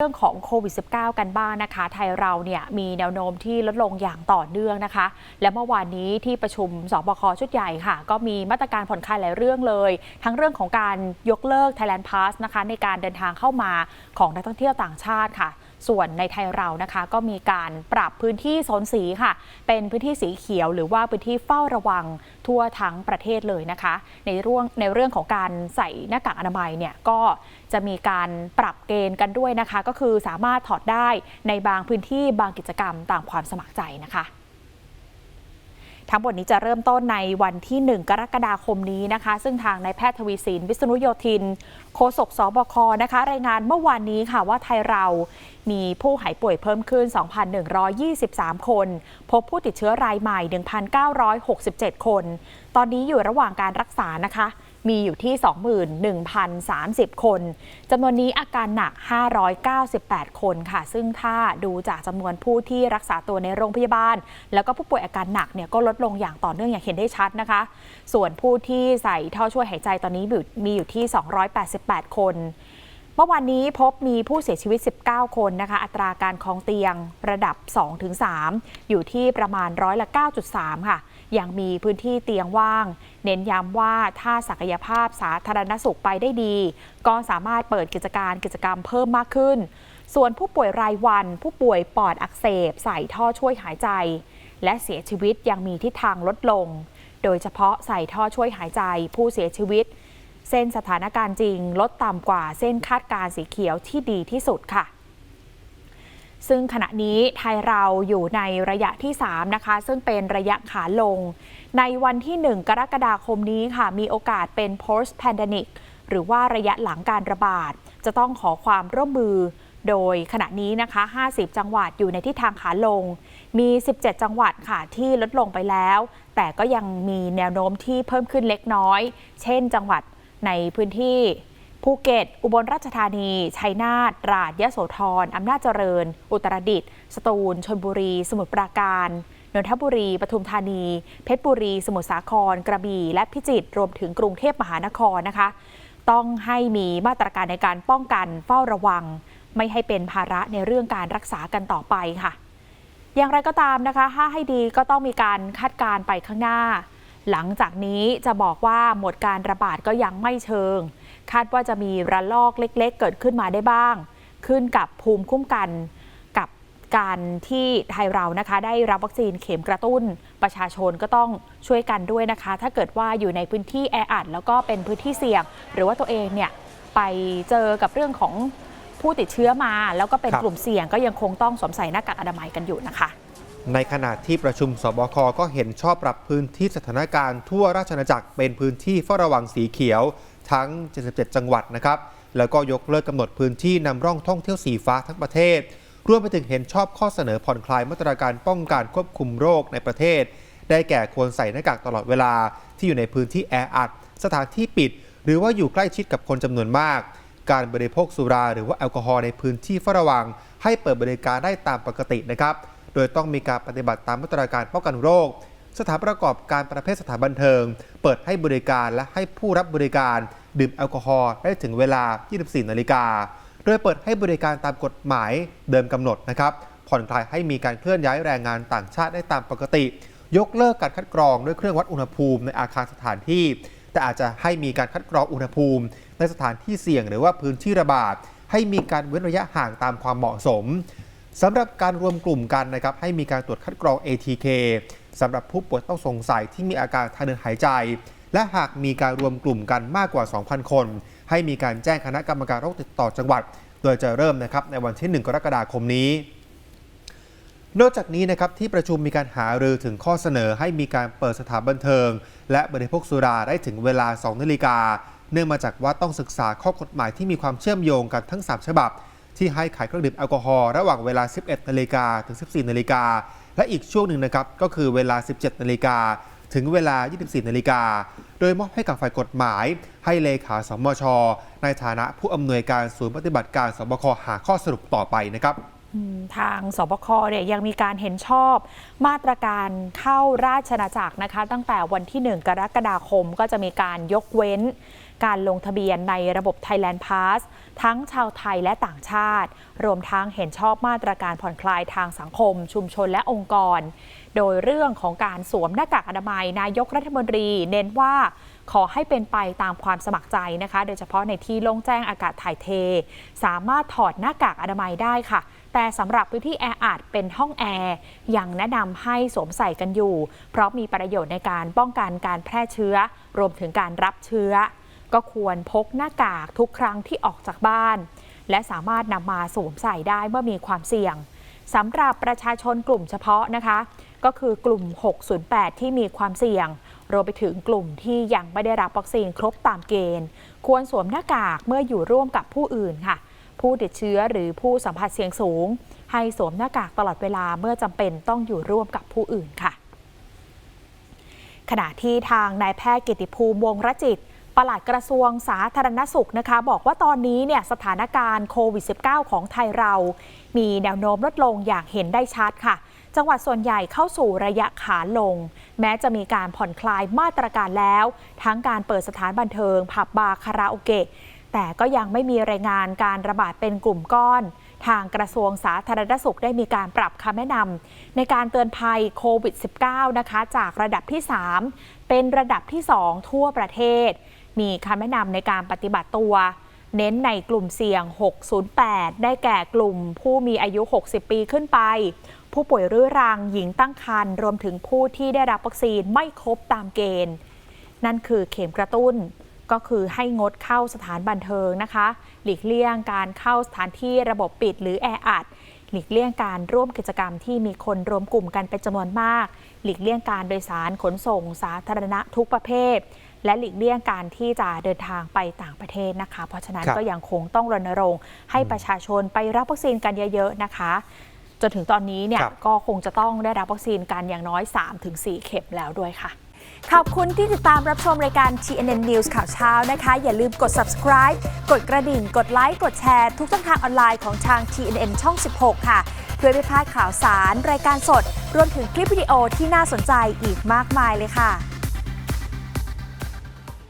เรื่องของโควิด -19 กันบ้างนะคะ ไทยเราเนี่ยมีแนวโน้มที่ลดลงอย่างต่อเนื่องนะคะ และเมื่อวานนี้ที่ประชุมสบคชุดใหญ่ค่ะ ก็มีมาตรการผ่อนคลายหลายเรื่องเลย ทั้งเรื่องของการยกเลิก Thailand Pass นะคะในการเดินทางเข้ามาของนักท่องเที่ยวต่างชาติค่ะ ส่วนในไทยเรานะคะก็มีการปรับพื้นที่โซนสีค่ะ เป็นพื้นที่สีเขียวหรือว่าพื้นที่เฝ้าระวังทั่วทั้งประเทศเลยนะคะ ในเรื่องในเรื่องของการใส่หน้ากากอนามัยเนี่ยก็จะมีการปรับเกณฑ์กันด้วยนะคะ ก็คือสามารถถอดได้ในบางพื้นที่บางกิจกรรมตามความสมัครใจนะคะ ทั้งหมดนี้จะเริ่มต้นในวันที่ 1 กรกฎาคมนี้นะคะ ซึ่งทางนายแพทย์ทวีสิน วิษณุโยธิน โฆษกสบคนะคะ รายงานเมื่อวานนี้ค่ะว่าไทยเรามีผู้หายป่วยเพิ่มขึ้น 2,123 คน พบผู้ติดเชื้อรายใหม่ 1,967 คน ตอนนี้อยู่ระหว่างการรักษานะคะ มีอยู่ที่ 21,030 คนจำนวนนี้อาการหนัก 598 คนค่ะ ซึ่งถ้าดูจากจำนวนผู้ที่รักษาตัวในโรงพยาบาล แล้วก็ผู้ป่วยอาการหนักเนี่ยก็ลดลงอย่างต่อเนื่องอย่างเห็นได้ชัดนะคะ ส่วนผู้ที่ใส่ท่อช่วยหายใจตอนนี้มีอยู่ที่ 288 คนเมื่อวานนี้พบมีผู้เสียชีวิต 19 คนนะคะ อัตราการคลองเตียงระดับ 2-3 อยู่ที่ประมาณร้อยละ 9.3 ค่ะ ยังมีพื้นที่เตียงว่าง เน้นย้ำว่าถ้าศักยภาพสาธารณสุขไปได้ดี ก็สามารถเปิดกิจการกิจกรรมเพิ่มมากขึ้น ส่วนผู้ป่วยรายวัน ผู้ป่วยปอดอักเสบ ใส่ท่อช่วยหายใจ และเสียชีวิตยังมีทิศทางลดลง โดยเฉพาะใส่ท่อช่วยหายใจผู้เสียชีวิต เส้นสถานการณ์จริงลดต่ำกว่าเส้นคาดการณ์สีเขียวที่ดีที่สุดค่ะ ซึ่งขณะนี้ไทยเราอยู่ในระยะที่ 3 นะคะ ซึ่งเป็นระยะขาลง ในวันที่ 1 กรกฎาคมนี้ค่ะ มีโอกาสเป็น post pandemic หรือว่าระยะหลังการระบาด จะต้องขอความร่วมมือ โดยขณะนี้นะคะ 50 จังหวัดอยู่ในทิศทางขาลง มี 17 จังหวัดค่ะที่ลดลงไปแล้ว แต่ก็ยังมีแนวโน้มที่เพิ่มขึ้นเล็กน้อย เช่น จังหวัดในพื้นที่ ภูเก็ต อุบลราชธานี ชัยนาทราดยะโสธรอำนาจเจริญ อุตรดิตถ์สตูลชลบุรี สมุทรปราการนนทบุรี ปทุมธานี เพชรบุรี สมุทรสาคร กระบี่ และพิจิตร รวมถึงกรุงเทพมหานครนะคะ ต้องให้มีมาตรการในการป้องกันเฝ้าระวัง ไม่ให้เป็นภาระในเรื่องการรักษากันต่อไปค่ะ อย่างไรก็ตามนะคะถ้าให้ดีก็ต้องมีการคาดการณ์ไปข้างหน้า หลังจากนี้จะบอกว่าหมดการระบาดก็ยังไม่เชิง คาดว่าจะมีระลอกเล็ก ๆ เกิดขึ้นมาได้บ้าง ขึ้นกับภูมิคุ้มกันกับการที่ไทยเรานะคะ ได้รับวัคซีนเข็มกระตุ้น ประชาชนก็ต้องช่วยกันด้วยนะคะ ถ้าเกิดว่าอยู่ในพื้นที่แออัดแล้วก็เป็นพื้นที่เสี่ยง หรือว่าตัวเองเนี่ยไปเจอกับเรื่องของผู้ติดเชื้อมา แล้วก็เป็นครับกลุ่มเสี่ยงก็ยังคงต้องสวมใส่หน้ากากอนามัยกันอยู่นะคะ ในขณะที่ประชุมสบคก็เห็นชอบปรับพื้นที่สถานการณ์ทั่วราชอาณาจักรเป็นพื้นที่เฝ้าระวังสีเขียวทั้ง 77 จังหวัดนะครับ แล้วก็ยกเลิกกำหนดพื้นที่นำร่องท่องเที่ยวสีฟ้าทั้งประเทศ รวมไปถึงเห็นชอบข้อเสนอผ่อนคลายมาตรการป้องกันควบคุมโรคในประเทศ ได้แก่ควรใส่หน้ากากตลอดเวลาที่อยู่ในพื้นที่แออัด สถานที่ปิด หรือว่าอยู่ใกล้ชิดกับคนจำนวนมาก การบริโภคสุราหรือว่าแอลกอฮอล์ในพื้นที่เฝ้าระวัง ให้เปิดบริการได้ตามปกตินะครับ ดยต้องมีการปฏิบัติตามมาตรการป้องกันโรค สถานประกอบการประเภทสถานบันเทิง เปิดให้บริการและให้ผู้รับบริการดื่มแอลกอฮอล์ได้ถึงเวลา 24 นาฬิกา โดยเปิดให้บริการตามกฎหมายเดิมกำหนดนะครับ ผ่อนคลายให้มีการเคลื่อนย้ายแรงงานต่างชาติได้ตามปกติ ยกเลิกการคัดกรองด้วยเครื่องวัดอุณหภูมิในอาคารสถานที่ แต่อาจจะให้มีการคัดกรองอุณหภูมิ ในสถานที่เสี่ยงหรือว่าพื้นที่ระบาด ให้มีการเว้นระยะห่างตามความเหมาะสม สำหรับการรวมกลุ่มกันนะครับให้มีการตรวจคัดกรอง ATK สำหรับผู้ป่วยต้องสงสัยที่มีอาการทางเดินหายใจ และหากมีการรวมกลุ่มกันมากกว่า 2,000 คน ให้มีการแจ้งคณะกรรมการโรคติดต่อจังหวัด โดยจะเริ่มนะครับในวันที่ 1 กรกฎาคมนี้ นอกจากนี้นะครับที่ประชุมมีการหารือถึงข้อเสนอให้มีการเปิดสถานบันเทิง และบริโภคสุราได้ถึงเวลา 2 นาฬิกา เนื่องมาจากว่าต้องศึกษาข้อกฎหมายที่มีความเชื่อมโยงกันทั้ง 3 ฉบับ ที่ให้ขายเครื่องดื่มแอลกอฮอล์ระหว่างเวลา 11 นาฬิกาถึง 14 นาฬิกา และอีกช่วงหนึ่งนะครับก็คือเวลา 17 นาฬิกาถึงเวลา 24 นาฬิกา โดยมอบให้กับฝ่ายกฎหมาย ให้เลขาสมช ในฐานะผู้อำนวยการศูนย์ปฏิบัติการสบคหาข้อสรุปต่อไปนะครับ ทางสบคเนี่ยยังมีการเห็นชอบมาตรการเข้าราชนาจักรนะคะ ตั้งแต่วันที่ 1 กรกฎาคมก็จะมีการยกเว้น การลงทะเบียนในระบบ Thailand Pass ทั้งชาวไทยและต่างชาติ รวมทั้งเห็นชอบมาตรการผ่อนคลายทางสังคม ชุมชนและองค์กร โดยเรื่องของการสวมหน้ากากอนามัย นายกรัฐมนตรี เน้นว่าขอให้เป็นไปตามความสมัครใจนะคะ โดยเฉพาะในที่โล่งแจ้งอากาศถ่ายเท สามารถถอดหน้ากากอนามัยได้ค่ะ แต่สำหรับพื้นที่แออัดเป็นห้องแอร์ยังแนะนำให้สวมใส่กันอยู่ เพราะมีประโยชน์ในการป้องกันการแพร่เชื้อ รวมถึงการรับเชื้อ ก็ควรพกหน้ากากทุกครั้งที่ออกจากบ้าน และสามารถนำมาสวมใส่ได้เมื่อมีความเสี่ยงสำหรับประชาชนกลุ่มเฉพาะนะคะ ก็คือกลุ่ม 608 ที่มีความเสี่ยง รวมไปถึงกลุ่มที่ยังไม่ได้รับวัคซีนครบตามเกณฑ์ ควรสวมหน้ากากเมื่ออยู่ร่วมกับผู้อื่นค่ะ ผู้ติดเชื้อหรือผู้สัมผัสเสี่ยงสูง ให้สวมหน้ากากตลอดเวลาเมื่อจำเป็นต้องอยู่ร่วมกับผู้อื่นค่ะ ขณะที่ทางนายแพทย์กิติภูมิวงรจิตปลัดกระทรวงสาธารณสุขนะคะ บอกว่าตอนนี้เนี่ยสถานการณ์โควิด -19 ของไทยเรา มีแนวโน้มลดลงอย่างเห็นได้ชัดค่ะ จังหวัดส่วนใหญ่เข้าสู่ระยะขาลง แม้จะมีการผ่อนคลายมาตรการแล้ว ทั้งการเปิดสถานบันเทิง ผับบาร์คาราโอเกะ แต่ก็ยังไม่มีรายงานการระบาดเป็นกลุ่มก้อน ทางกระทรวงสาธารณสุขได้มีการปรับคำแนะนำในการเตือนภัยโควิด -19 นะคะ จากระดับที่ 3 เป็นระดับที่ 2 ทั่วประเทศ มีคำแนะนำในการปฏิบัติตัว เน้นในกลุ่มเสี่ยง 608 ได้แก่กลุ่มผู้มีอายุ 60 ปีขึ้นไป ผู้ป่วยเรื้อรังหญิงตั้งครรภ์รวมถึงผู้ที่ได้รับวัคซีนไม่ครบตามเกณฑ์ นั่นคือเข็มกระตุ้น ก็คือให้งดเข้าสถานบันเทิงนะคะ หลีกเลี่ยงการเข้าสถานที่ระบบปิดหรือแออัดหลีกเลี่ยงการร่วมกิจกรรมที่มีคนรวมกลุ่มกันเป็นจำนวนมาก หลีกเลี่ยงการโดยสารขนส่งสาธารณะทุกประเภท และหลีกเลี่ยงการที่จะเดินทางไปต่างประเทศนะคะ เพราะฉะนั้นครับก็ยังคงต้องรณรงค์ให้ประชาชนไปรับวัคซีนกันเยอะๆนะคะจนถึงตอนนี้เนี่ยครับก็คงจะต้องได้รับวัคซีนกันอย่างน้อย 3-4 เข็มแล้วด้วยค่ะ ขอบคุณที่ติดตามรับชมรายการ TNN News ข่าวเช้านะคะ อย่าลืมกด subscribe กดกระดิ่ง กดไลค์กดแชร์ ทุกช่องทางออนไลน์ของทาง TNN ช่อง 16 ค่ะ เพื่อไม่พลาดข่าวสาร รายการสด รวมถึงคลิปวิดีโอที่น่าสนใจอีกมากมายเลยค่ะ